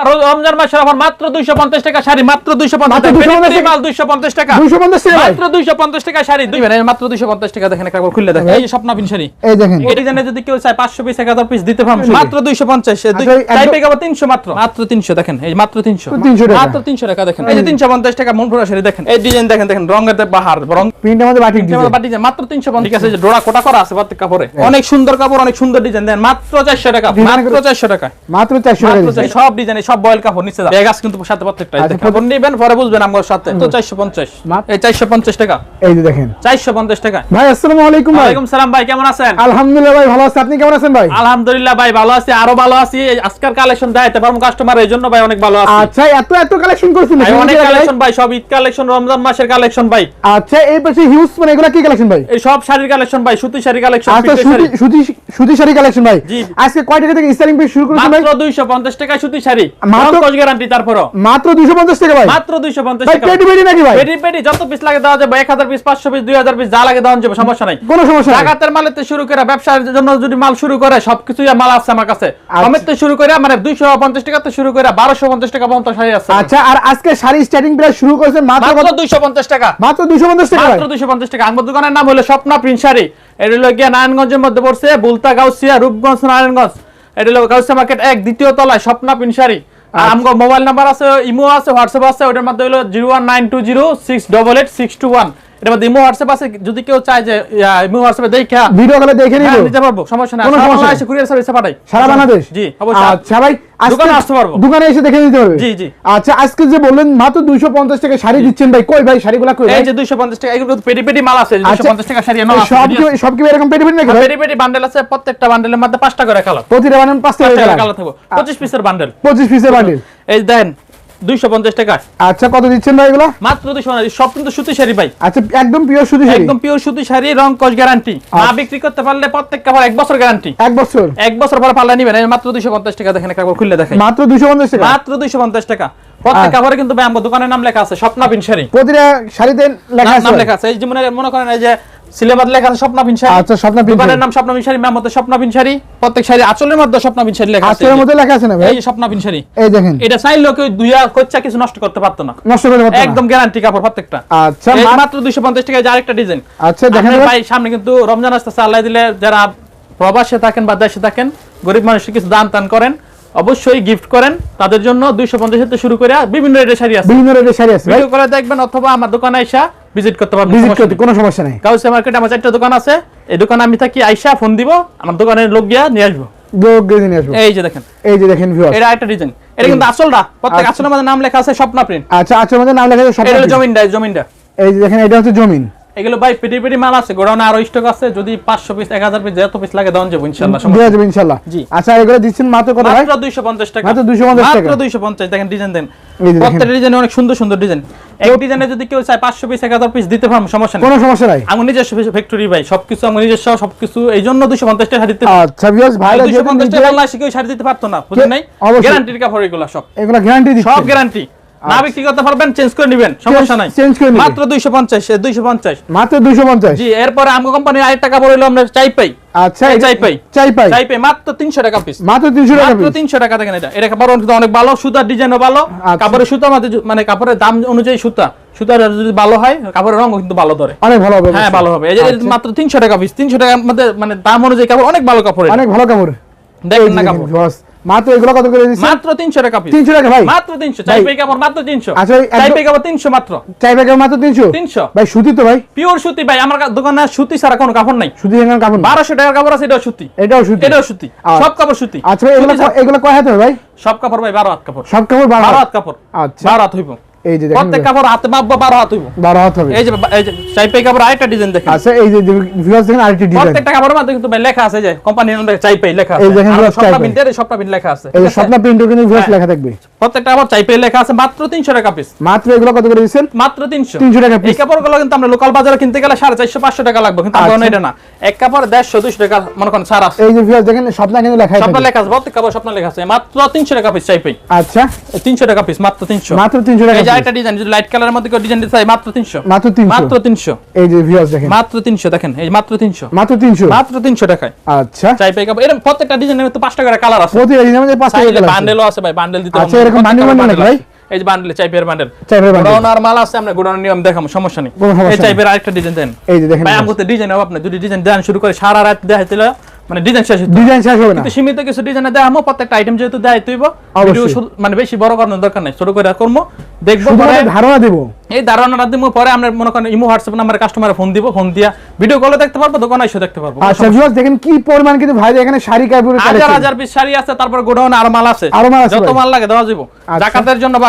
রমজান মাসের অফার মাত্র 250 টাকা শাড়ি মাত্র 250 মাত্র টাকা। 250 পেটি মাল 250 টাকা। 250 টাকা? মাত্র 250 টাকা শাড়ি। দিবেন মাত্র 250 টাকা দেখেন একবার খুলে দেখেন। এই যে স্বপ্নাবিন শাড়ি। এই দেখেন। এই ডিজাইনে যদি কেউ চায় 500 পিস 1000 পিস দিতে পারবেন মাত্র 250 এ দুই আচ্ছা, এই টাইপ 300 মাত্র। মাত্র 300 দেখেন এই মাত্র 300 300 মাত্র 300 টাকা দেখেন। এই যে 350 টাকা মন ভরা শাড়ি দেখেন। এই ডিজাইন দেখেন দেখেন রঙের বাহার রং প্রিন্টের মধ্যে বাটিক ডিজাইন। মাত্র 350 ঠিক আছে। যে ডোরা কোটা করা আছে প্রত্যেক কাপড়ে। অনেক সুন্দর কাপড় অনেক সুন্দর ডিজাইন। দেন মাত্র 400 টাকা। মাত্র করে- 400 টাকা মাত্র 400 টাকা সব ডিজাইনে সব বয়েল কাপড় নিচে দাও। আছে কিন্তু সাথে প্রত্যেকটা আচ্ছা, কাপড় নিবেন পরে বুঝবেন আমার সাথে। তো 450 মাত্র- এই 450 টাকা। এই যে দেখেন। 450 টাকা। ভাই আসসালামু আলাইকুম ভাই। ওয়ালাইকুম সালাম ভাই কেমন আছেন? আলহামদুলিল্লাহ ভাই ভালো আছি। আপনি কেমন আছেন ভাই? আলহামদুলিল্লাহ ভাই ভালো আছি আরও ভালো আছি। আজকের কালেকশন দেখাইতে পারব কাস্টমার এই জন্য ভাই অনেক ভালো আছি। আচ্ছা এত এত কালেকশন করছেন ভাই অনেক কালেকশন ভাই? সব ঈদ কালেকশন রমজান মাসের কালেকশন ভাই। আচ্ছা এই পাশে হিউজ মানে এগুলা কি কালেকশন ভাই? এই সব শাড়ির কালেকশন ভাই সুতি শাড়ি কালেকশন আচ্ছা সুতি সুতি সুতি শাড়ি কালেকশন ভাই। জি। আজকে কয় টাকা থেকে স্টাইলিং পেজ শুরু করেছেন ভাই? মাত্র 250 টাকা সুতি শাড়ি। মাত্র- মাত্র গ্যারান্টি তারপরও। মাত্র 250 টাকা ভাই। মাত্র 250 টাকা। পেটি পেটি নাকি ভাই? পেটি পেটি যত পিস লাগে দেওয়া যাবে 1000 পিস 500 পিস 2000 পিস যা লাগে দেওয়া যাবে সমস্যা নাই। কোনো সমস্যা নাই। জাগাতের মালেতে শুরু করে ব্যবসার জন্য যদি মাল শুরু করে সবকিছুই মাল আছে আমার কাছে। আচ্ছা। কমের থেকে শুরু করে মানে 250 টাকা থেকে শুরু করে 1250 টাকা পর্যন্ত শাড়ি আছে। আচ্ছা আর আজকে শাড়ি স্টার্টিং প্রাইস শুরু করেছেন মাত্র মাত্র কত? 250 টাকা। মাত্র 250 টাকা ভাই। মাত্র 250 টাকা। আমার দোকানের নাম হলো স্বপ্না প্রিন্ট শাড়ি। এটা হলো গিয়া নারায়ণগঞ্জের মধ্যে পড়ছে বুলতা গাউসিয়া রূপগঞ্জ নারায়ণগঞ্জ। এটা হলো গাউসিয়া মার্কেট এক দ্বিতীয় তলায় স্বপ্না আর আমগো মোবাইল নাম্বার আছে ইমো আছে হোয়াটসঅ্যাপ আছে ওটার মাধ্যমে হলো zero one nine two zero six double eight six two one. এটার মধ্যে ইমো হোয়াটসঅ্যাপ আছে যদি কেউ চায় যে ইমো হোয়াটসঅ্যাপে দেখা ভিডিও কলে দেখে নিব। হ্যাঁ, নিতে পারব সমস্যা নাই। সারা বাংলাদেশে কুরিয়ার সার্ভিসে পাঠাই। সারা বাংলাদেশ? জি অবশ্যই। আচ্ছা ভাই দোকানে আসতে পারব। দোকানে এসে দেখে নিতে পারবে। জি, জি। আচ্ছা আজকে যে বললেন মাত্র 250 টাকা শাড়ি দিচ্ছেন ভাই কই ভাই শাড়িগুলা কই এই যে 250 টাকা এগুলো পেটি পেটি মাল আছে আচ্ছা, 250 টাকা শাড়ি এনো সব কি সব কি এরকম পেটি পেটি নাকি পেটি পেটি বান্ডেল আছে প্রত্যেকটা বান্ডেলের মধ্যে পাঁচটা করে কালার। প্রতিটা বানান 5 পাঁচটা করে করে কালার থাকবে। 25 পিসের বান্ডেল 25 পিসের বান্ডিল এই দেন 250 টাকা। আচ্ছা কত দিচ্ছেন ভাই এগুলো? মাত্র 200 সব কিন্তু সুতি শাড়ি ভাই। আচ্ছা একদম পিওর সুতি শাড়ি? একদম পিওর সুতি শাড়ি রং কস গ্যারান্টি না আচ্ছা। বিক্রি করতে পারলে প্রত্যেক কাপড় এক বছর গ্যারান্টি এক বছর? এক বছর পরে পাল্লা নিবেন। মাত্র 250 টাকা দেখেন কাপড় খুলে দেখেন। মাত্র 250 টাকা? মাত্র 250 টাকা। প্রত্যেক। কাপড়ে কিন্তু ভাই আমার দোকানের নাম লেখা আছে স্বপ্না পিন শাড়ি। প্রতিটা শাড়িতে লেখা আছে নাম লেখা আছে। এই যে মনে মনে করেন এই যে সিলেবাস লেখা আছে স্বপ্না শাড়ি আচ্ছা, স্বপ্না দোকানের নাম স্বপ্না শাড়ি ম্যাম মতে স্বপ্না শাড়ি প্রত্যেক শাড়ি আঁচলের মধ্যে স্বপ্না শাড়ি লেখা আছে। আজকের মধ্যে লেখা আছে না ভাই? এই যে স্বপ্না শাড়ি এই দেখেন। এটা চাইলেও কেউ দুইয়া কচ্চা কিছু নষ্ট করতে পারতো না। নষ্ট করে পারতো একদম গ্যারান্টি কাপড় প্রত্যেকটা। আচ্ছা এই মা- মাত্র 250 টাকায় যে আরেকটা ডিজাইন আচ্ছা দেখেন ভাই। ভাই সামনে কিন্তু রমজান আসতেছে আল্লাহ দিলে যারা প্রবাসে থাকেন বা দেশে থাকেন গরিব মানুষকে কিছু দান টান করেন। অবশ্যই গিফট করেন। তাদের জন্য 250 থেকে শুরু করে বিভিন্ন রেটের শাড়ি আছে। বিভিন্ন রেটের শাড়ি আছে ভিডিও করে দেখবেন অথবা আমার দোকানে আইসা ভিজিট করতে পারবেন ভিজিট করতে কোনো সমস্যা নেই। গাউসিয়া মার্কেটে আমার চারটা দোকান আছে। এই দোকানে আমি থাকি আইসা ফোন দিব আমার দোকানের লোক গিয়া নিয়ে আসব। লোক গেজে নিয়ে আসব। এই যে দেখেন। এই যে দেখেন ভিউয়ার্স এটা একটা ডিজাইন এটা কিন্তু আসলটা। প্রত্যেক আচ্ছা। আসলের মধ্যে নাম লেখা আছে স্বপ্না প্রিন্ট আচ্ছা আচ্ছা আমাদের নাম লেখা আছে এটা জমিনটা জমিনটা। এই যে দেখেন এটা হচ্ছে জমিন। এগুলো ভাই পেটি পেটি মাল আছে গোডাউনে আরও স্টক আছে যদি পাঁচশো পিস এক হাজার পিস যত পিস লাগে দেওয়া যাব ইনশাল্লাহ দেওয়া যাবে ইনশাল্লাহ। জি। আচ্ছা এগুলো দিচ্ছেন মাত্র কত ভাই? মাত্র দুইশো পঞ্চাশ টাকা। মাত্র 250 টাকা। মাত্র দুইশো পঞ্চাশ দেখেন ডিজাইন দেন। প্রত্যেকটা ডিজাইন অনেক সুন্দর সুন্দর ডিজাইন এক ডিজাইনে যদি কেউ চায় পাঁচশো পিস এক হাজার পিস দিতে পারব সমস্যা নেই। কোনো সমস্যা নাই। আমার নিজস্ব ফ্যাক্টরি ভাই সবকিছু আমার নিজস্ব সবকিছু এই জন্য দুশো পঞ্চাশ টাকা শাড়ি দিতে আচ্ছা ভিউয়ার্স পঞ্চাশ নিজে- টাকা বাংলাদেশে কেউ শাড়ি দিতে পারতো না বুঝলেন নাই। গ্যারান্টির কাপড় এগুলো সব। এগুলো গ্যারান্টি দিচ্ছে। সব গ্যারান্টি না বিক্রি করতে পারবেন চেঞ্জ করে নেবেন সমস্যা নাই। change করে মাত্র দুইশো পঞ্চাশ দুইশো পঞ্চাশ। মাত্র 250 জি এরপরে আমগো কোম্পানির হইল আমরা চাই পাই আচ্ছা চাই পাই। চাই পাই চাই পাই মাত্র তিনশো টাকা পিস মাত্র 300 টাকা মাত্র piece। তিনশো টাকা দেখেন এটা। এটা কাপড় অনেক ভালো সুতার ডিজাইনও ভালো। আচ্ছা। কাপড়ের সুতা মানে কাপড়ের দাম অনুযায়ী সুতা। সুতার যদি ভালো হয় কাপড়ের রঙও কিন্তু ভালো ধরে। অনেক ভালো হবে হ্যাঁ ভালো হবে। এই যে আচ্ছা। মাত্র তিনশো টাকা পিস তিনশো টাকার মধ্যে মানে দাম অনুযায়ী কাপড় অনেক ভালো কাপড় অনেক ভালো কাপড়। দেখেন না কাপড়। মাত্র এগুলো কত করে দিচ্ছেন মাত্র তিনশো টাকা পিস 300 টাকা ভাই। মাত্র তিনশো চাই ভাই। পাই কাপড় মাত্র তিনশো। আচ্ছা, চাই পাই কাপড় তিনশো মাত্র। চাই পাই মাত্র 300 তিনশো। ভাই সুতি তো ভাই। পিওর সুতি ভাই আমার দোকানে সুতি ছাড়া কোনো কাপড় নাই। সুতি এখানে কাপড় না। বারোশো টাকার কাপড় আছে এটাও সুতি। এটাও সুতি। এটাও সুতি। আর- সব কাপড় সুতি। আচ্ছা এগুলো এগুলো কয় হাত ভাই? সব কাপড় ভাই বারো হাত কাপড়। সব কাপড় বারো বারো হাত। হাত কাপড়। আচ্ছা। বারো হাত হইব। এই যে প্রত্যেক কাপড় হাতে মাপবো বারো হাত হইব। বারো হাত হবে। এই যে এই যে চাইপাই কাপড় আরেকটা ডিজাইন দেখেন। আচ্ছা এই যে ভিউয়ার্স দেখেন আরেকটি ডিজাইন প্রত্যেকটা কাপড়ের মধ্যে কিন্তু ভাই লেখা আছে যে কোম্পানির নাম চাইপাই লেখা আছে। এই দেখেন সবটা প্রিন্টের সবটা প্রিন্ট লেখা আছে। এই আছে? স্বপ্ন প্রিন্টও কিন্তু ভিউয়ার্স হ্যাঁ। লেখা থাকবে। প্রত্যেকটা কাপড় চাইপাই লেখা আছে মাত্র তিনশো টাকা পিস মাত্র এগুলো কত করে দিচ্ছেন? মাত্র তিনশো। 300 টাকা এই কাপড়গুলো কিন্তু আমরা লোকাল বাজারে কিনতে গেলে সাড়ে চারশো পাঁচশো টাকা লাগবে কিন্তু আমরা আচ্ছা। এটা না। এক কাপড় দেড়শো দুশো টাকা মনে করেন ছাড় আছে। এই যে ভিউয়ার্স দেখেন স্বপ্ন কিন্তু লেখা স্বপ্ন থাকবে লেখা আছে প্রত্যেক কাপড় স্বপ্ন লেখা আছে। মাত্র তিনশো টাকা পিস চাইপাই আচ্ছা। তিনশো টাকা পিস মাত্র তিনশো। মাত্র 300 টাকা যে আরেকটা ডিজাইন যদি লাইট কালারের মধ্যে কেউ ডিজাইন চায় মাত্র তিনশো। মাত্র 300 মাত্র তিনশো। এই যে ভিউয়ার্স দেখেন। মাত্র তিনশো দেখেন এই মাত্র তিনশো। মাত্র 300 মাত্র তিনশো টাকায় আচ্ছা। চাই কাপড় এরকম প্রত্যেকটা ডিজাইনের তো পাঁচটা করে কালার আছে। প্রতি এর মধ্যে টাকা কালার। বান্ডেলও আছে। ভাই বান্ডেল দিতে আচ্ছা এরকম বান্ডিল বান্ডিল ভাই? এই যে বান্ডেল চাইপের বান্ডেল চাইপের বান্ডিল গোডাউন আর মাল আছে আমরা গোডাউন নিয়ম দেখাবো সমস্যা নেই। এই। চাইপের আরেকটা ডিজাইন দেন। এই যে দেখেন ভাই আমাকে ডিজাইন হবে আপনি। যদি ডিজাইন দেন শুরু করে সারা রাত দেখাইছিল। মানে ডিজাইন শেষ। ডিজাইন শেষ হবে না। কিন্তু সীমিত কিছু ডিজাইন দেয় আমো প্রত্যেকটা আইটেম যেহেতু দেয় তুইব ভিডিও মানে বেশি বড় করার দরকার নাই ছোট করে করব দেখব ধারণা দেবো। এই ধারণাটা দিব পরে আমরা মনে করেন ইমো হোয়াটসঅ্যাপ নাম্বারে কাস্টমারে ফোন দিব ফোন দিয়া ভিডিও কলে দেখতে পারব দোকানে এসে দেখতে পারব। আচ্ছা ভিউয়ার্স দেখেন কি পরিমাণ কিন্তু ভাই এখানে শাড়ি কাপড়ের হাজার হাজার পিস শাড়ি আছে তারপর গোডাউনে আরও মাল আছে। আরও মাল আছে যত মাল লাগে দেওয়া যাব আচ্ছা। জাকাতের জন্য বা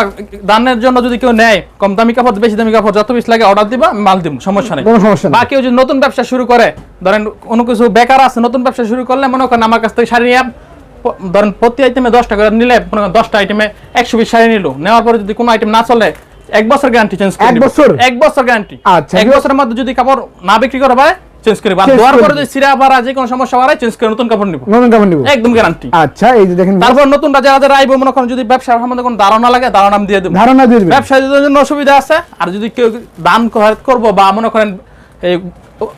দানের জন্য যদি কেউ নেয় কম দামি কাপড় বেশি দামি কাপড় যত পিস লাগে অর্ডার দিবা মাল দিব সমস্যা নেই। কোনো সমস্যা নেই। বা কেউ যদি নতুন ব্যবসা শুরু করে ধরেন কোনো কিছু বেকার আছে নতুন ব্যবসা শুরু করলে মনে করেন আমার কাছ থেকে শাড়ি নিয়ে ধরেন প্রতি আইটেমে দশ টাকা করে নিলে মনে করেন দশটা আইটেমে একশো পিস শাড়ি নিল। নেওয়ার পরে যদি কোনো আইটেম না চলে এক বছর গ্যারান্টি চেঞ্জ করে এক বছর? এক বছর গ্যারান্টি আচ্ছা, এক বছরের মধ্যে যদি কাপড় না বিক্রি করা হয় চেঞ্জ করে বা Change দেওয়ার পরে যদি সিরা বা যে কোনো সমস্যা হয় চেঞ্জ করে নতুন কাপড় নিব। নতুন কাপড় নিব। একদম গ্যারান্টি আচ্ছা এই যে দেখেন তারপর নতুন যারা যারা আইবো মনে করেন যদি ব্যবসার সম্বন্ধে কোনো ধারণা লাগে ধারণা আমি দিয়ে দেব। ধারণা দিয়ে দেব ব্যবসায়ীদের জন্য অসুবিধা আছে। আর যদি কেউ দান করব করব বা মনে করেন এই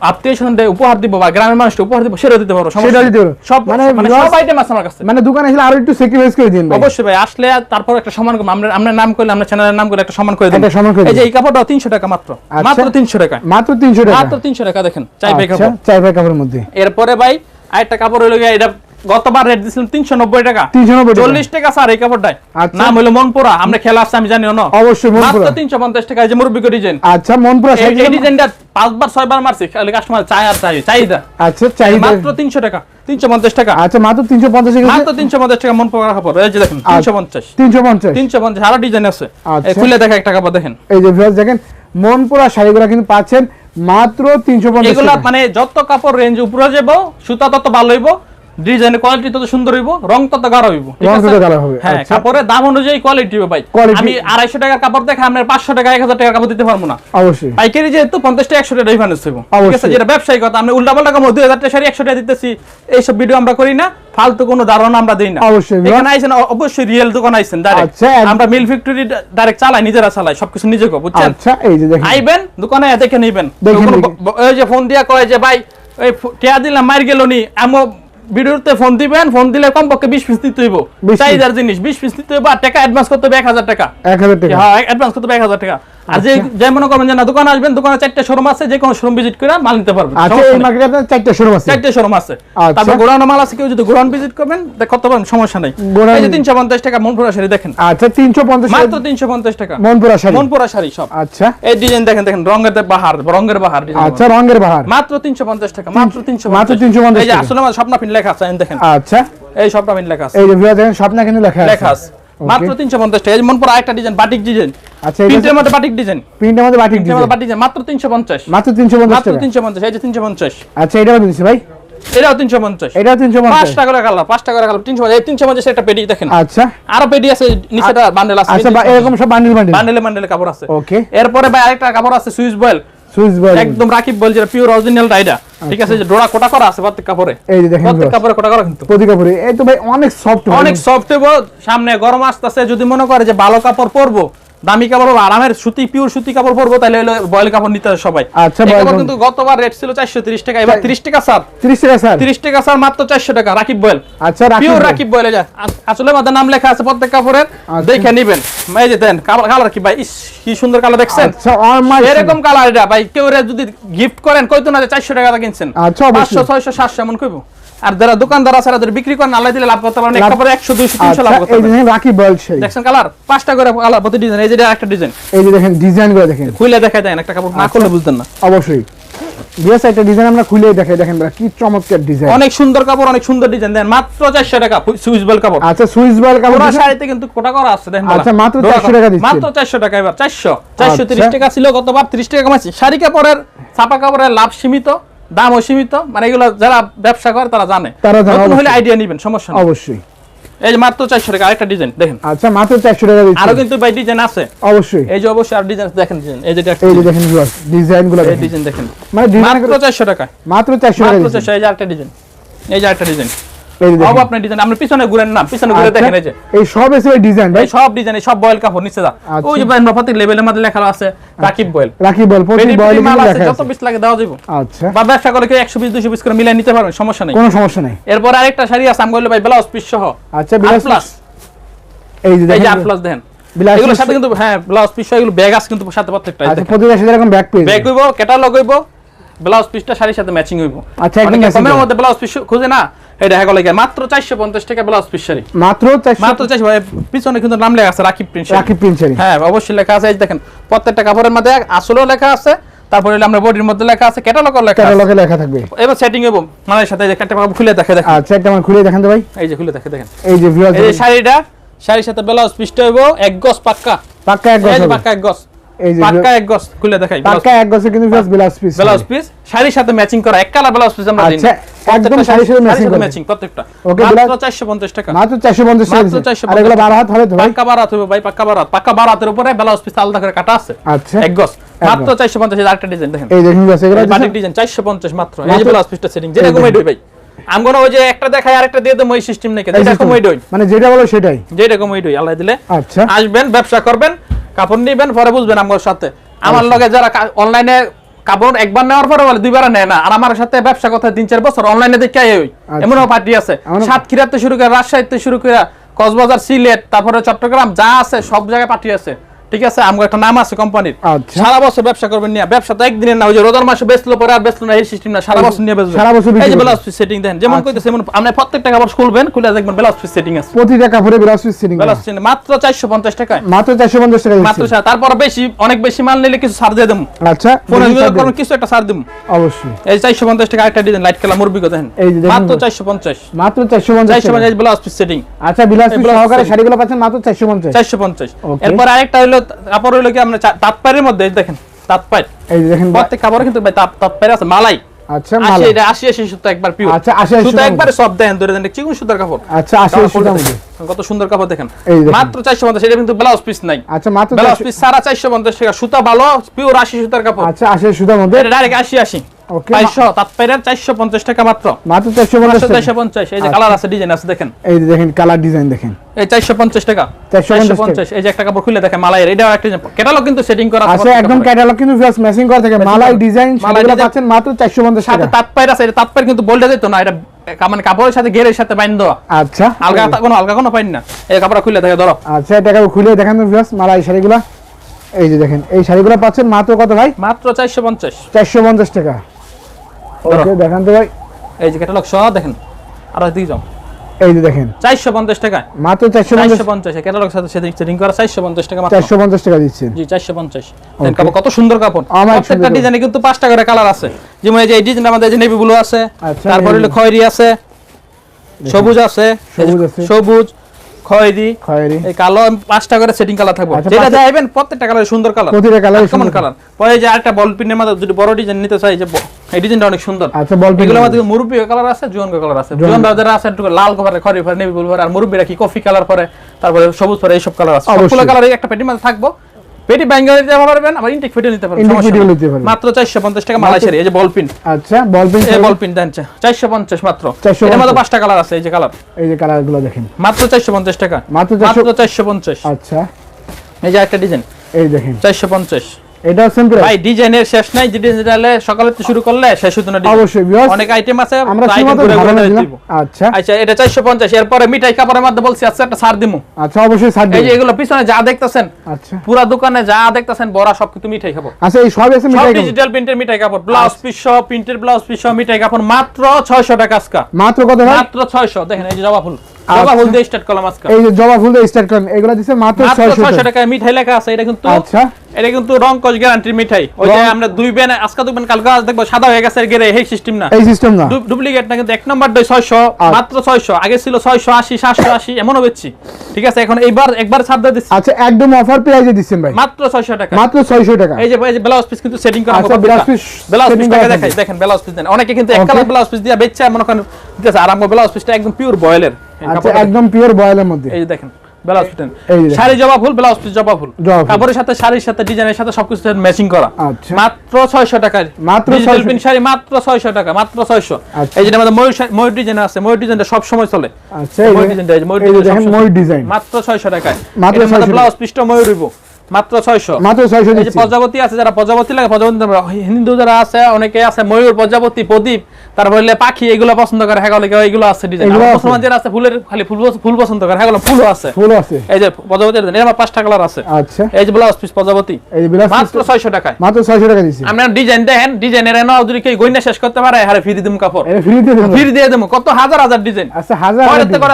আত্মীয় উপহার দিব বা গ্রামের মানুষকে উপহার দিব সেটা দিতে পারব সেটা দিতে পারব। সব মানে মানে সব আইটেম আছে আমার কাছে। মানে দোকানে আসলে আরও একটু স্যাক্রিফাইস করে দিন অবশ্যই ভাই আসলে তারপর একটা করব। আমরা আমরা নাম করলে আমরা চ্যানেলের নাম করলে একটা সমান করে দিন। একটা করে এই যে এই কাপড়টা তিনশো টাকা মাত্র। আচ্ছা। মাত্র তিনশো টাকা। মাত্র তিনশো টাকা। মাত্র তিনশো টাকা দেখেন চাই ভাই আচ্ছা কাপড়। চাই ভাই কাপড়ের মধ্যে। এরপরে ভাই আরেকটা কাপড় গিয়ে এটা গতবার রেট দিছিলাম তিনশো নব্বই টাকা। 390 টাকা। চল্লিশ টাকা স্যার এই কাপড়টাই আচ্ছা। নাম হইল মনপুরা। আমরা খেলা আসছে আমি জানি না অবশ্যই মনপুরা। মাত্র তিনশো পঞ্চাশ টাকা এই যে মুরব্বী ডিজাইন আচ্ছা মনপুরা এই ডিজাইনটা পাঁচবার ছয়বার মারছি খালি কাস্টমার চাই আর চাই চাহিদা। আচ্ছা চাই মাত্র তিনশো টাকা তিনশো পঞ্চাশ টাকা। আচ্ছা মাত্র 350 টাকা মাত্র তিনশো পঞ্চাশ টাকা মন পড়া এই যে দেখেন তিনশো পঞ্চাশ। তিনশো পঞ্চাশ। তিনশো পঞ্চাশ আরও ডিজাইন আছে। আচ্ছা। এই খুলে দেখা একটা কাপড় দেখেন। এই যে ভিউয়ার্স দেখেন মনপুরা শাড়িগুলো কিন্তু পাচ্ছেন মাত্র তিনশো পঞ্চাশ এগুলা মানে যত কাপড় রেঞ্জ উপরে যাব সুতা তত ভালো হইব। ডিজাইনের কোয়ালিটি তত সুন্দর হইব রং তত গাঢ় হইব ঠিক আছে? গাঢ় হবে, হ্যাঁ আচ্ছা। কাপড়ের দাম অনুযায়ী কোয়ালিটি হবে ভাই। আমি আড়াইশো টাকার কাপড় দেখে আপনার পাঁচশো টাকা এক হাজার টাকার কাপড় দিতে পারব না। অবশ্যই। পাইকারি যেহেতু পঞ্চাশ টাকা একশো টাকা ডিফারেন্স হইব ঠিক আছে? যেটা ব্যবসায়ী কথা আমরা উল্টা পাল্টা কাপড় দুই হাজার টাকা শাড়ি একশো টাকা দিতেছি এইসব ভিডিও আমরা করি না ফালতু কোনো ধারণা আমরা দিই না। অবশ্যই। এখানে আইছেন অবশ্যই রিয়েল দোকান আইছেন ডাইরেক্ট আচ্ছা, আমরা মিল ফ্যাক্টরি ডাইরেক্ট চালাই নিজেরা চালাই সবকিছু নিজে গো বুঝছেন? আচ্ছা এই যে দেখেন। আইবেন দোকানে দেখে নিবেন। ওই যে ফোন দিয়া কয় যে ভাই ফো- টিয়া দিলাম মার গেল নি আমো ভিডিওতে ফোন দিবেন ফোন দিলে কমপক্ষে বিশ পিস দিতে হইব। 20। চাহিদার জিনিস বিশ পিস দিতে হইব আর টাকা অ্যাডভান্স করতে হবে এক হাজার টাকা। এক হাজার টাকা। হ্যাঁ অ্যাডভান্স করতে হবে এক হাজার টাকা। আর যে আচ্ছা। যে মনে করবেন যে না দোকানে আসবেন দোকানে চারটে শোরুম আছে যে কোনো শোরুম ভিজিট করে মাল নিতে পারবেন আচ্ছা এই নেই। মার্কেটে আপনার চারটা শোরুম আছে? চারটে শোরুম আছে। তারপর গোড়ানো মাল আছে কেউ যদি গোড়ান ভিজিট করবেন করতে পারেন সমস্যা নেই। এই যে তিনশো পঞ্চাশ টাকা মনপুরা শাড়ি দেখেন। আচ্ছা তিনশো পঞ্চাশ মাত্র তিনশো পঞ্চাশ টাকা। মনপুরা শাড়ি। মনপুরা শাড়ি সব। আচ্ছা। এই ডিজাইন দেখেন দেখেন রঙের বাহার রঙের বাহার আচ্ছা রঙের বাহার। মাত্র তিনশো পঞ্চাশ টাকা মাত্র মাত্র 350 এই যে আসলে স্বপ্ন পিন লেখা আছে দেখেন। আচ্ছা। এই স্বপ্ন পিন লেখা আছে। এই যে দেখেন স্বপ্না কিন্তু লেখা লেখা আছে। মাত্র তিনশো পঞ্চাশ টাকা। এই মনপুরা একটা ডিজাইন বাটিক ডিজাইন আচ্ছা প্রিন্টের মধ্যে বাটিক ডিজাইন প্রিন্টের মধ্যে বাটিক ডিজাইন বাটিক ডিজাইন মাত্র তিনশো পঞ্চাশ। মাত্র তিনশো পঞ্চাশ মাত্র টাকা। তিনশো পঞ্চাশ এই যে তিনশো পঞ্চাশ। আচ্ছা এটা কত দিচ্ছি ভাই। এটাও তিনশো পঞ্চাশ। এটা তিনশো পঞ্চাশ। পাঁচটা করে কালার পাঁচটা করে কালার তিনশো এই তিনশো পঞ্চাশ একটা পেডি দেখেন। আচ্ছা। আরও পেডি আছে নিচেটা বান্ডেল আছে। আচ্ছা এরকম সব বান্ডিল বান্ডিল বান্ডেলে বান্ডেলে কাপড় আছে। ওকে এরপরে ভাই আরেকটা কাপড় আছে সুইচ বয়েল সুইচ বল একদম রাকিব বল যেটা পিওর অরিজিনাল রাইডা ঠিক আছে যে ডোরা কোটা করা আছে প্রত্যেক কাপড়ে। এই যে দেখেন প্রত্যেক কাপড়ে কোটা করা কিন্তু। প্রতি কাপড়ে। এই তো ভাই অনেক সফট অনেক সফট সামনে গরম আসতেছে যদি মনে করে যে ভালো কাপড় পরবো দামি কাপড় আরামের সুতি পিওর সুতি কাপড় পরবো তাহলে হলো বয়েল কাপড় নিতে হবে সবাই। আচ্ছা। কিন্তু গতবার রেট ছিল চারশো তিরিশ টাকা এবার তিরিশ টাকা স্যার তিরিশ টাকা স্যার তিরিশ টাকা স্যার মাত্র চারশো টাকা রাকিব বয়েল আচ্ছা রাখি পিওর রাকিব বয়েল যে আসলে আমাদের নাম লেখা আছে প্রত্যেক কাপড়ের আচ্ছা। দেখে নিবেন। এই যে দেন কালার কি ভাই? কি সুন্দর কালার দেখছেন? আচ্ছা এরকম কালার এটা ভাই কেউ যদি গিফট করেন কইতো না যে চারশো টাকা দিয়ে কিনছেন। আচ্ছা, অবশ্যই। পাঁচশো ছয়শো সাতশো এমন কইবো। আর যারা দোকানদার আছে যারা বিক্রি করেন আল্লাহ দিলে লাভ করতে পারেন এক লাভ- কাপড়ে একশো দুইশো তিনশো আচ্ছা লাভ করতে এই পারেন দেখেন রাখি বল শাড়ি দেখছেন কালার? পাঁচটা করে কালার প্রতি ডিজাইন এই যে এটা একটা ডিজাইন। এই যে দেখেন ডিজাইনগুলো দেখেন। খুলে দেখায় দেন একটা কাপড় না আচ্ছা। করলে বুঝতেন না। অবশ্যই। বিএস একটা ডিজাইন আমরা খুলে দেখাই দেখেন ভাই, কি চমৎকার ডিজাইন অনেক সুন্দর কাপড় অনেক সুন্দর ডিজাইন দেন মাত্র চারশো টাকা সুইচ বেল কাপড়। আচ্ছা সুইচ বল কাপড় পুরো শাড়িতে কিন্তু কোটা করা আছে দেখেন আচ্ছা, মাত্র 400 টাকা দিচ্ছেন। মাত্র চারশো টাকা এবার চারশো চারশো তিরিশ আচ্ছা। টাকা ছিল গতবার তিরিশ টাকা কমাচ্ছি শাড়ি কাপড়ের ছাপা কাপড়ের লাভ সীমিত। দামও সীমিত মানে এগুলো যারা ব্যবসা করে তারা জানে। তারা নতুন হলে আইডিয়া নিবেন সমস্যা অবশ্যই। এই যে মাত্র চারশো টাকা আরেকটা ডিজাইন দেখেন। আচ্ছা মাত্র চারশো টাকা আরও কিন্তু ভাই ডিজাইন আছে। অবশ্যই। এই যে অবশ্যই আর ডিজাইন দেখেন ডিজাইন এই যে একটা এই যে দেখেন ডিজাইনগুলো এই ডিজাইন দেখেন। মানে মাত্র চারশো টাকা মাত্র চারশো টাকা মাত্র এই যে আরেকটা ডিজাইন এই যে আরেকটা ডিজাইন সব আপনার ডিজাইন আপনি পিছনে ঘুরেন না পিছনে ঘুরে আচ্ছা, দেখেন এই যে। এই সব এসে ডিজাইন ভাই? সব ডিজাইন সব বয়েল কাপড় নিচে যা। আচ্ছা। ওই যে ভাই প্রত্যেক লেভেলের মধ্যে লেখা আছে রাকিব বয়েল রাখি বল প্রতি পেটি বল আছে যত পিস লাগে দেওয়া যাবে আচ্ছা। বা ব্যবসা করে কেউ একশো পিস পিস করে মিলাই নিতে পারবেন সমস্যা নেই। কোনো সমস্যা নাই। এরপর আরেকটা শাড়ি আছে আমি বলল ভাই ব্লাউজ পিস সহ। আচ্ছা প্লাস বিলাস এই যে দেখেন। প্লাস দেখেন। এগুলোর সাথে কিন্তু হ্যাঁ ব্লাউজ পিস এগুলো ব্যাগ আছে কিন্তু সাথে প্রত্যেকটা আচ্ছা। সাথে এরকম ব্যাগ হইব ক্যাটালগ হইব। ব্লাউজ পিসটা শাড়ির সাথে ম্যাচিং হইব। আচ্ছা, একদম কমের মধ্যে ব্লাউজ পিস খুঁজে না এটা দেখা গেল মাত্র 450 টাকা ব্লাউজ পিস শাড়ি। মাত্র চারশো মাত্র 400 ভাই, পিছনে কিন্তু নাম লেখা আছে রাকিব প্রিন্ট রাখি প্রিন্ট শাড়ি। হ্যাঁ অবশ্যই লেখা আছে এই দেখেন প্রত্যেকটা কাপড়ের মধ্যে আসলেও লেখা আছে তারপরে হলো আমরা বডির মধ্যে লেখা আছে ক্যাটালগও লেখা আছে। ক্যাটালগে লেখা থাকবে। এবার সেটিং হইব মানে সাথে এই যে একটা কাপড় খুলে দেখে দেখেন। আচ্ছা একটা খুলে দেখান তো ভাই। এই যে খুলে দেখে দেখেন। এই যে ভিউয়ার্স এই শাড়িটা শাড়ির সাথে ব্লাউজ পিসটা হইব এক গজ পাক্কা। পাক্কা এক গজ এই পাক্কা এক গজ। এই যে পাক্কা এক গজ খুলে দেখাই পাক্কা এক গজে কিন্তু viewers blouse piece blouse piece শাড়ির সাথে ম্যাচিং করা এক কালার ব্লাউজ পিস আমরা দিই আচ্ছা, একদম শাড়ির সাথে matching করা। ম্যাচিং প্রত্যেকটা। Okay, মাত্র 450 টাকা। মাত্র চারশো পঞ্চাশ টাকা মাত্র 450 আর এগুলো বারো হাত হবে তো ভাই? পাক্কা বারাত হবে ভাই পাক্কা বারাত। পাক্কা বারাতের উপরে ব্লাউজ পিস আলাদা করে কাটা আছে। আচ্ছা। এক গজ। মাত্র 450 এর আরেকটা ডিজাইন দেখেন। এই দেখুন ভিউয়ার্স এগুলো বাটিক ডিজাইন 450 মাত্র। এই যে ব্লাউজ পিসটা সেটিং যেটা কমাই দই ভাই। আমগো ওই যে একটা দেখাই আরেকটা দিয়ে দেবো এই সিস্টেম নাকি। যেটা কমাই দই মানে যেটা বলো সেটাই। যেটা কমাই দই আল্লাহ দিলে। আচ্ছা। আসবেন ব্যবসা করবেন। কাপড় নিবেন পরে বুঝবেন আমার সাথে। আমার লগে যারা অনলাইনে কাপড় একবার নেওয়ার পরে বলে দুইবার নেয় না আর আমার সাথে ব্যবসা কথা তিন চার বছর অনলাইনে দেখে ওই। আচ্ছা। এমনও পার্টি আছে। সাতক্ষীরাতে শুরু করে রাজশাহীতে শুরু করে কক্সবাজার সিলেট তারপরে চট্টগ্রাম যা আছে সব জায়গায় পার্টি আছে। ঠিক আছে? আমার একটা নাম আছে কোম্পানির। আচ্ছা। সারা বছর ব্যবসা করবেন নিয়ে। ব্যবসা তো একদিনের না ওই যে রোজার মাসে বেচলো পরে আর বেচলো না এই সিস্টেম না সারা বছর নিয়ে বেচবেন সারা বছর এই যে। ব্লাউজ পিস সেটিং দেন যেমন আচ্ছা। কইতেছে এমন আপনি প্রত্যেকটা কাপড় খুলবেন খুলে দেখবেন ব্লাউজ পিস সেটিং আছে। প্রতিটা কাপড়ে ব্লাউজ পিস সেটিং ব্লাউজ মাত্র 450 টাকায়। মাত্র চারশো পঞ্চাশ টাকা মাত্র। তারপর বেশি অনেক বেশি মাল নিলে কিছু ছাড় দিয়ে দেবো। আচ্ছা ফোনে যোগাযোগ করুন, কিছু একটা ছাড় দেবো। অবশ্যই। এই চারশো পঞ্চাশ টাকা একটা ডিজাইন লাইট কালার মুরবি দেখেন। এই যে মাত্র ভাই। চারশো পঞ্চাশ। মাত্র চারশো পঞ্চাশ চারশো পঞ্চাশ ব্লাউজ পিস সেটিং আচ্ছা ব্লাউজ পিস সহকারে শাড়িগুলো পাচ্ছেন মাত্র চারশো পঞ্চাশ। চারশো পঞ্চাশ। Okay. এরপর আরেকটা হলো কাপড় হলো কি আপনার তাঁতপাড়ের মধ্যে দেখেন তাঁতপাড়। এই দেখেন প্রত্যেক কাপড়ে কিন্তু ভাই আছে মালাই। সুতা কত সুন্দর কাপড় দেখেন। মাত্র 450 এটা কিন্তু ব্লাউজ পিস নাই। সুতা ভালো পিওর 80 সুতার কাপড়। আশি 80 সুতার মধ্যে। ডাইরেক্ট 80 80 টাকা মাত্র। মাত্র চারশো পঞ্চাশ টাকা। চারশো পঞ্চাশ এই যে আচ্ছা। কালার আছে ডিজাইন আছে দেখেন। এই দেখেন কালার ডিজাইন দেখেন। এই চারশো পঞ্চাশ টাকা। এই যে একটা কাপড় খুলে দেখেন মালাইয়ের এটাও একটা ক্যাটালগ কিন্তু সেটিং করা আছে। আচ্ছা একদম ক্যাটালগ কিন্তু ম্যাচিং করা থাকে। মালাই ডিজাইন পাচ্ছেন মাত্র চারশো পঞ্চাশ টাকা। আছে এটা কিন্তু বলতে যেত না এটা মানে কাপড়ের সাথে গেরের সাথে বাইন দেওয়া। আচ্ছা। আলগা তা- কোনো আলগা কোনো পাইন না। এই কাপড় খুলে দেখে ধরো। আচ্ছা খুলে দেখেন মালাই শাড়িগুলো। এই যে দেখেন এই শাড়িগুলো পাচ্ছেন মাত্র কত ভাই? মাত্র চারশো পঞ্চাশ। চারশো পঞ্চাশ টাকা। ওকে দেখান তো ভাই। এই যে ক্যাটালগ সহ দেখেন। আর দিকে যাও। এই যে দেখেন। চারশো পঞ্চাশ টাকা। মাত্র চারশো পঞ্চাশ। চারশো পঞ্চাশ ক্যাটালগ সাথে সেটিং করা চারশো পঞ্চাশ টাকা মাত্র। চারশো পঞ্চাশ টাকা দিচ্ছেন। জি চারশো পঞ্চাশ। কত সুন্দর কাপড়। প্রত্যেকটা সুন্দর ডিজাইনে কিন্তু পাঁচটা করে কালার আছে। যেমন এই যে এই ডিজাইন আমাদের যে নেভি ব্লু আছে আচ্ছা, তারপরে হলো খয়েরি আছে সবুজ আছে সবুজ খয়েরি খয়েরি। এই কালো পাঁচটা করে সেটিং কালার থাকবে। আচ্ছা, যেটা পাঁচটা- চাইবেন প্রত্যেকটা কালার সুন্দর কালার প্রতিটা সুন্দর। কালার পরে যে আরেকটা বল পিনের মধ্যে যদি বড় ডিজাইন নিতে চাই যে এই ডিজাইনটা অনেক সুন্দর। আচ্ছা বল এগুলোর মধ্যে মুরব্বী কালার আছে জুয়ান কালার আছে। জুয়ান। যারা আছে একটু লাল কালার খরি পরে নেভি ব্লু আর মুরব্বীরা কি কফি কালার পরে তারপরে সবুজ পরে এইসব কালার আছে। সবগুলো কালার একটা পেটির মধ্যে থাকব। পেটি ব্যাঙ্গেল নিতে পারবেন আবার ইনটেক ফিটে নিতে পারবেন। মাত্র 450 টাকা মালয়েশিয়ার এই যে বল পিন আচ্ছা বল পেন এই বল পিন দেন 450 মাত্র। এর মধ্যে পাঁচটা কালার আছে এই যে কালার এই যে কালারগুলো দেখেন। মাত্র 450 টাকা। মাত্র 400 মাত্র 450 আচ্ছা। এই যে একটা ডিজাইন এই দেখেন। 450 সেম প্রাইস ভাই ডিজাইনের শেষ নাই সকালে তো শুরু করলে শেষ হতো না অবশ্যই অনেক আইটেম আছে আমরা দিব। আচ্ছা। আচ্ছা এটা 450 এরপরে মিঠাই কাপড়ের মধ্যে বলছি আচ্ছা একটা ছাড় দিমু। আচ্ছা অবশ্যই ছাড় এই যে এগুলো পিছনে যা দেখতেছেন আচ্ছা। পুরা দোকানে যা দেখতেছেন বড়া সব কিন্তু মিঠাই কাপড় আচ্ছা এই সব সব মিটাই ডিজিটাল প্রিন্টের মিঠাই কাপড় ব্লাউজ পিস সহ প্রিন্টের ব্লাউজ পিস সহ মিঠাই কাপড় মাত্র 600 টাকা আজকা। মাত্র কত ভাই? মাত্র 600 দেখেন এই যে জবা ফুল। জবা ফুল দিয়ে স্টার্ট করলাম আজকে। এই যে জবা ফুল দিয়ে স্টার্ট এগুলো দিচ্ছে মাত্র মাত্র 600 600 টাকা মিঠাই লেখা আছে এটা কিন্তু আচ্ছা। এটা কিন্তু রং কস গ্যারান্টির মিঠাই। ওই যে আমরা দুই বেন আজকে দুবেন কালকে আজ দেখব সাদা হয়ে গেছে গেরে এই সিস্টেম না। এই সিস্টেম না। ডুপ্লিকেট না কিন্তু এক নম্বর আচ্ছা। মাত্র ছয়শো। আগে ছিল ছয়শো আশি সাতশো আশি এমনও বেচছি। ঠিক আছে এখন এইবার একবার ছাড় আচ্ছা একদম অফার প্রাইজে দিচ্ছেন ভাই। মাত্র ছয়শো টাকা। মাত্র 600 টাকা। এই যে যে ব্লাউজ পিস কিন্তু সেটিং করা আচ্ছা, ব্লাউজ পিস করা দেখাই দেখেন ব্লাউজ পিস দেন। অনেকে কিন্তু এক. কালার ব্লাউজ পিস দিয়ে বেচছে মনে করেন আছে আর আমার ব্লাউজ পিসটা একদম পিওর বয়েলের আচ্ছা একদম পিওর বয়েলের মধ্যে। এই দেখেন ব্লাউজ দেখেন। শাড়ি জবা ফুল ব্লাউজ পিস জবা ফুল। কাপড়ের সাথে শাড়ির সাথে ডিজাইনের সাথে সবকিছু ম্যাচিং করা। আচ্ছা। মাত্র 600 টাকায়। মাত্র ডিজিটাল 600 প্রিন্ট শাড়ি মাত্র 600 টাকা মাত্র 600 আচ্ছা। এই যে আমাদের ময়ূর ময়ূর ডিজাইন আছে ময়ূর ডিজাইনটা সব সময় চলে। আচ্ছা ময়ূর ডিজাইন ময়ূর ডিজাইন মাত্র 600 টাকায়। মাত্র এটার 600 ব্লাউজ পিসটা ময়ূর হইব। মাত্র ছয়শো। মাত্র ছয়শো এই যে প্রজাপতি আছে যারা প্রজাপতি লাগে প্রজাপতি হিন্দু যারা আছে অনেকে আছে ময়ূর প্রজাপতি প্রদীপ তারপর হলে পাখি এগুলো পছন্দ করে হ্যাঁ এগুলো আছে ডিজাইন মুসলমান যারা আছে ফুলের খালি ফুল ফুল পছন্দ করে হ্যাঁ ফুলও আছে। ফুল আছে। এই যে প্রজাপতি আমার পাঁচটা কালার আছে। আচ্ছা। এই যে ব্লাউজ পিস প্রজাপতি। এই যে বিলাস মাত্র ছয়শো টাকায়। মাত্র ছয়শো টাকা দিচ্ছি। আপনার ডিজাইন দেখেন ডিজাইনের এনে যদি কেউ গইনা শেষ করতে পারে হারে ফ্রি দিম কাপড়। দেবো। ফ্রি দিয়ে দেবো। কত হাজার হাজার ডিজাইন আচ্ছা হাজার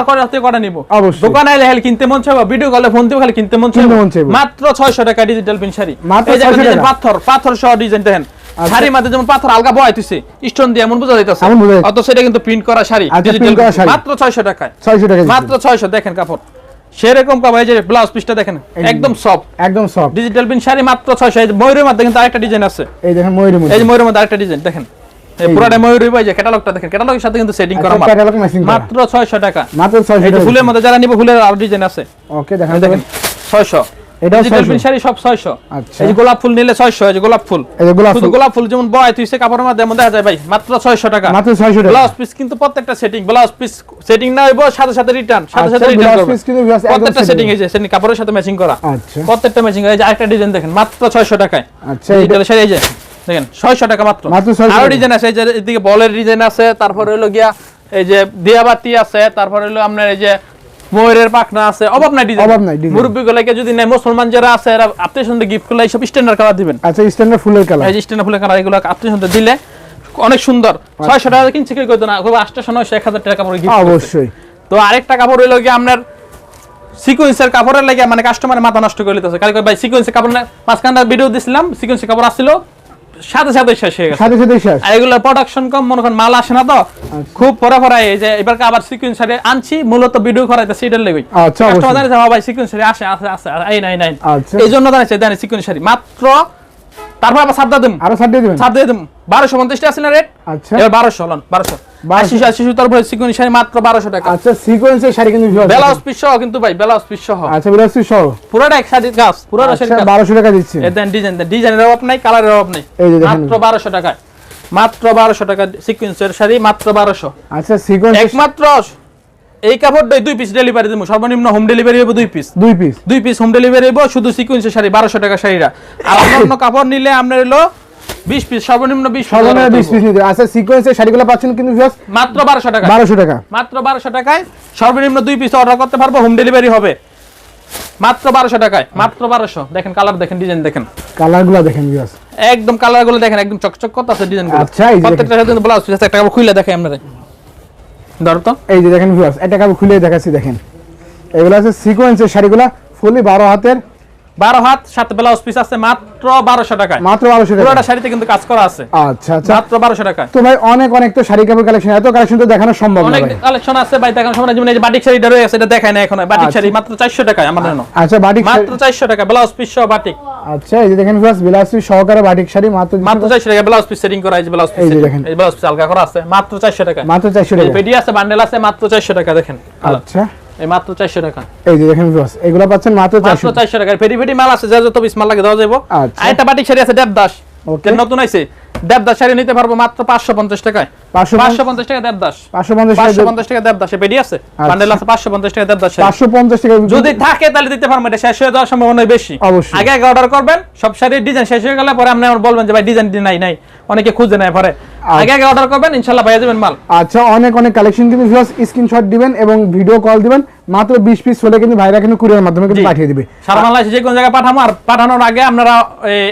করাতে দিন। করে নিব। দোকানে এলে কিনতে মন চাইব ভিডিও কলে ফোন খালি কিনতে মন চাইব। কিনতে মন চাইব। মাত্র 600 টাকা ডিজিটাল শাড়ি। এই 600। পাথর পাথর সহ ডিজাইন দেখেন। শাড়ির মধ্যে যেমন পাথর আলগা বয় স্টোন দিয়ে এমন বোঝা যাইতাছে। অত সেটা কিন্তু প্রিন্ট করা শাড়ি আচ্ছা। মাত্র 600 টাকায়। ছয়শো টাকা মাত্র 600 দেখেন কাপড়। সেরকম কাপড় যে ব্লাউজ পিসটা দেখেন একদম সফট একদম সফট ডিজিটাল পিন শাড়ি মাত্র 600 এই ময়ূরের মধ্যে কিন্তু আরেকটা ডিজাইন আছে। এই দেখেন ময়ূরের মধ্যে। যে ময়ূরের মধ্যে আরেকটা ডিজাইন দেখেন। এই এই পুরাটা ময়ূরই পাই যে ক্যাটালগটা দেখেন ক্যাটালগের সাথে কিন্তু সেটিং করা আচ্ছা। মাত্র 600 টাকা। মাত্র ছয়শো এই যে টাকা। ফুলের মধ্যে যারা নিবে ফুলের আরও ডিজাইন আছে। ওকে দেখেন এই দেখেন 600 এটাও ডিজিটাল 600 শাড়ি সব 600 আচ্ছা। এই যে গোলাপ ফুল নিলে 600 এই যে গোলাপ ফুল। এই যে গোলাপ ফুল। গোলাপ ফুল যেমন বয় তুইছে কাপড়ের মধ্যে এমন দেখা যায় ভাই মাত্র 600 টাকা। মাত্র ছয়শো টাকা। ব্লাউজ পিস কিন্তু প্রত্যেকটা সেটিং ব্লাউজ পিস সেটিং না হইবো সাথে সাথে রিটার্ন সাথে আচ্ছা, সাথে রিটার্ন করবে। piece কিন্তু প্রত্যেকটা সেটিং এই সেটিং কাপড়ের সাথে ম্যাচিং করা। আচ্ছা। প্রত্যেকটা ম্যাচিং এই যে আরেকটা ডিজাইন দেখেন মাত্র 600 টাকায়। আচ্ছা, ডিজিটাল শাড়ি এই যে দেখেন 600 টাকা মাত্র। মাত্র 600 আরও ডিজাইন আছে এই যে এদিকে বলের ডিজাইন আছে তারপরে হলো গিয়া এই যে দিয়াবাতি আছে তারপরে হলো আপনার এই যে ময়ূরের পাখনা আছে অভাব নাই ডিজাইন। অভাব নাই। মুরব্বী গুলাকে যদি মুসলমান যারা আছে এরা গিফট করলে এইসব স্ট্যান্ডার্ড কালার দিবেন। আচ্ছা স্ট্যান্ডার্ড ফুলের কালার এই স্ট্যান্ডার্ড ফুলের কালার এগুলো দিলে অনেক সুন্দর। ছয়শো টাকা কিনছে কইতো না খুব আটশো নয়শো এক হাজার টাকা কাপড় গিফট অবশ্যই। তো আরেকটা কাপড় হইল গিয়ে আপনার সিকোয়েন্সের কাপড়ের লাগে মানে কাস্টমারের মাথা নষ্ট করে লিতেছে কালকে ভাই সিকোয়েন্সের কাপড় না মাঝখানটা ভিডিও দিছিলাম সিকোয়েন্সের কাপড় আসছিল। সাথে সাথে শেষ হয়ে গেছে। সাথে সাথে শেষ। আর এগুলো প্রোডাকশন কম মনে করেন মাল আসে না তো? খুব পরে পরে এই যে এবার আবার আনছি মূলত ভিডিও করাইতে সিডের লেগে আচ্ছা, কাস্টমার। জানিস হ্যাঁ ভাই আসে আসে আসে এই নাই নাই। আচ্ছা। এই জন্য জানিস জানি সিকোয়েন্স শাড়ি মাত্র তারপর আবার সাত দিম আরও সাত দিয়ে দিবেন? সাত দিয়ে দিম। বারোশো পঞ্চাশটা আছে না রেট আচ্ছা। এবার বারোশো হলন বারোশো। আশি আশি তারপর সিকোয়েন্স শাড়ি মাত্র বারোশো টাকা। আচ্ছা সিকোয়েন্সের শাড়ি কিন্তু viewers পিস সহ কিন্তু ভাই ব্লাউজ পিস সহ। আচ্ছা ব্লাউজ পিস সহ। পুরোটা এক শাড়ির গাছ পুরোটা আচ্ছা বারোশো টাকা দিচ্ছে। দেন ডিজাইন দেন ডিজাইনের অভাব নাই কালারের অভাব নাই। এই যে দেখেন। মাত্র বারোশো টাকায়। মাত্র বারোশো টাকা সিকোয়েন্সের শাড়ি মাত্র বারোশো। আচ্ছা সিকোয়েন্স একমাত্র এই কাপড়টাই দুই পিস ডেলিভারি দেবো। সর্বনিম্ন হোম ডেলিভারি হবে দুই পিস দুই পিস দুই পিস হোম ডেলিভারি শুধু সিকোয়েন্সের শাড়ি বারোশো টাকা শাড়িটা আর অন্য কাপড় নিলে আপনার হলো বিশ পিস সর্বনিম্ন বিশ সর্বনিম্ন বিশ পিস নিতে আচ্ছা সিকোয়েন্সের শাড়িগুলো পাচ্ছেন কিন্তু viewers? মাত্র বারোশো টাকা বারোশো টাকা। মাত্র বারোশো টাকায় সর্বনিম্ন দুই পিস অর্ডার করতে পারব হোম ডেলিভারি হবে। মাত্র বারোশো টাকায় মাত্র বারোশো। দেখেন কালার দেখেন ডিজাইন দেখেন। কালারগুলো দেখেন viewers একদম কালার দেখেন একদম চকচক করতে আছে ডিজাইনগুলো আচ্ছা, এই প্রত্যেকটা সাথে ব্লাউজ পিস একটা কাপড় খুলে দেখে আপনারা ধরো তো। এই যে দেখেন ভিউয়ার্স কাপড় খুলে দেখাচ্ছি দেখেন। এগুলো আছে সিকোয়েন্সের শাড়িগুলো ফুলি বারো হাতের বারো হাত সাথে ব্লাউজ পিস আছে মাত্র বারোশো টাকায়। মাত্র বারোশো টাকা পুরোটা শাড়িতে কিন্তু কাজ করা আছে। আচ্ছা আচ্ছা। মাত্র বারোশো টাকায়। তো ভাই অনেক অনেক তো শাড়ি কাপড় কালেকশন এত কালেকশন তো দেখানো সম্ভব অনেক কালেকশন আছে ভাই দেখার সময় যেমন এই বাটিক শাড়িটা রয়েছে এটা দেখায় না এখন। বাটিক। শাড়ি মাত্র চারশো টাকায় আমার জন্য। আচ্ছা বাটিক মাত্র চারশো টাকা ব্লাউজ পিস সহ বাটিক আচ্ছা এই যে দেখেন ভিউয়ার্স বিলাসী সহকারে বাটিক শাড়ি মাত্র মাত্র চারশো টাকা ব্লাউজ পিস সেটিং করা যে ব্লাউজ পিস এই যে দেখেন। এই ব্লাউজ পিস হালকা করা আছে মাত্র চারশো টাকা মাত্র চারশো টাকা পেডি আছে বান্ডেল আছে মাত্র চারশো টাকা দেখেন। আচ্ছা। এই মাত্র চারশো টাকা। এই যে দেখেন ভিউয়ার্স এগুলো পাচ্ছেন মাত্র মাত্র চারশো চারশো টাকা। ফেরি ফেরি মাল আছে যা যত পিস মাল লাগে দেওয়া যাব আচ্ছা। আরেকটা বাটিক শাড়ি আছে দেবদাস। যে নতুন আইছে? দেবদাস শাড়ি নিতে পারব মাত্র পাঁচশো পঞ্চাশ টাকায়। পাঁচশো পাঁচশো পঞ্চাশ টাকা দেবদাস। পাঁচশো পঞ্চাশ পাঁচশো পঞ্চাশ টাকা দেবদাস। পেডি আছে? বান্ডেল আছে পাঁচশো পঞ্চাশ টাকা দেবদাস শাড়ি। পাঁচশো পঞ্চাশ টাকা যদি থাকে তাহলে দিতে পারব। এটা শেষ হয়ে যাওয়ার সম্ভাবনা বেশি। অবশ্যই। আগে আগে অর্ডার করবেন সব শাড়ির ডিজাইন শেষ হয়ে গেলে পরে আপনি আমার বলবেন যে ভাই ডিজাইন নাই নাই। অনেকে খুঁজে নেয় পরে। আগে আগে অর্ডার করবেন ইনশাল্লাহ ভাইয়া দেবেন মাল। আচ্ছা অনেক অনেক কালেকশন কিন্তু ভিউয়ার্স স্ক্রিনশট দিবেন এবং ভিডিও কল দিবেন। মাত্র বিশ পিস হলে কিন্তু ভাইরা কিন্তু কুরিয়ার মাধ্যমে কিন্তু পাঠিয়ে দিবে। সারা বাংলাদেশে যে কোনো জায়গায় পাঠাবো আর পাঠানোর আগে আপনারা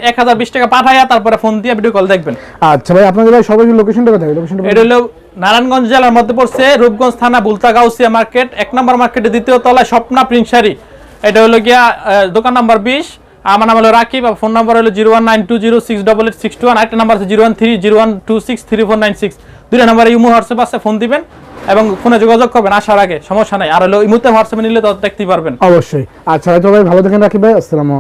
এক হাজার বিশ টাকা পাঠাইয়া তারপরে ফোন দিয়ে ভিডিও কল দেখবেন। আচ্ছা ভাই আপনাদের ভাই সবাই লোকেশনটা কোথায়? লোকেশনটা এটা হলো নারায়ণগঞ্জ জেলার মধ্যে পড়ছে রূপগঞ্জ থানা বুলতা গাউসিয়া মার্কেট এক নম্বর মার্কেটে দ্বিতীয় তলায় স্বপ্না প্রিন্ট শাড়ি। এটা হলো গিয়া দোকান নাম্বার বিশ। আমার নাম হলো রাকিব আর ফোন নাম্বার হলো zero one nine two zero six double eight six two one আরেকটা নাম্বার আছে zero one three zero one two six three four nine six. দুইটা নম্বরে ইমো হোয়াটসঅ্যাপ আছে, ফোন দিবেন এবং ফোনে যোগাযোগ করবেন, আসার আগে সমস্যা নাই। আর হলো ইমুতে হোয়াটসঅ্যাপে নিলে তো দেখতেই পারবেন। অবশ্যই। আচ্ছা ভাই, ভালো থাকেন, রাখি ভাই। আসসালামু